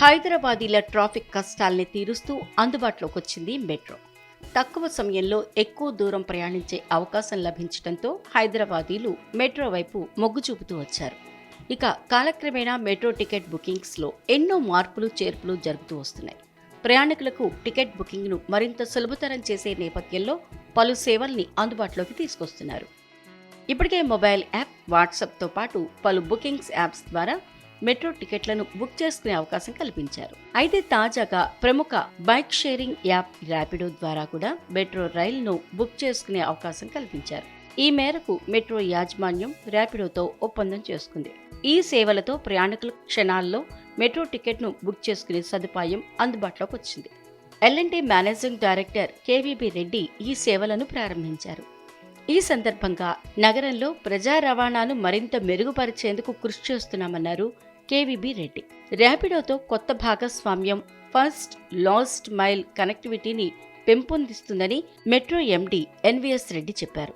హైదరాబాదీల traffic కష్టాల్ని తీరుస్తూ అందుబాటులోకి వచ్చింది మెట్రో. తక్కువ సమయంలో ఎక్కువ దూరం ప్రయాణించే అవకాశం లభించడంతో హైదరాబాదీలు మెట్రో వైపు మొగ్గు చూపుతూ వచ్చారు. ఇక కాలక్రమేణా మెట్రో టికెట్ బుకింగ్స్లో ఎన్నో మార్పులు చేర్పులు జరుగుతూ వస్తున్నాయి. ప్రయాణికులకు టికెట్ బుకింగ్ను మరింత సులభతరం చేసే నేపథ్యంలో పలు సేవల్ని అందుబాటులోకి తీసుకొస్తున్నారు. ఇప్పటికే మొబైల్ యాప్ వాట్సాప్తో పాటు పలు బుకింగ్స్ యాప్స్ ద్వారా మెట్రో టికెట్లను బుక్ చేసుకునే అవకాశం కల్పించారు. అయితే తాజాగా ప్రముఖ బైక్ షేరింగ్ యాప్ ర్యాపిడో ద్వారా కూడా మెట్రో రైలును బుక్ చేసుకునే అవకాశం కల్పించారు. ఈ మేరకు మెట్రో యాజమాన్యం ర్యాపిడోతో ఒప్పందం చేసుకుంది. ఈ సేవలతో ప్రయాణికులు క్షణాల్లో మెట్రో టికెట్ను బుక్ చేసుకునే సదుపాయం అందుబాటులోకి వచ్చింది. LNT managing director KVB Reddy ఈ సేవలను ప్రారంభించారు. ఈ సందర్భంగా నగరంలో ప్రజా రవాణాను మరింత మెరుగుపరిచేందుకు కృషి చేస్తున్నామన్నారు కేవీబీ రెడ్డి. ర్యాపిడోతో కొత్త భాగస్వామ్యం ఫస్ట్ లాస్ట్ మైల్ కనెక్టివిటీని పెంపొందిస్తుందని మెట్రో ఎండీ ఎన్వీఎస్ రెడ్డి చెప్పారు.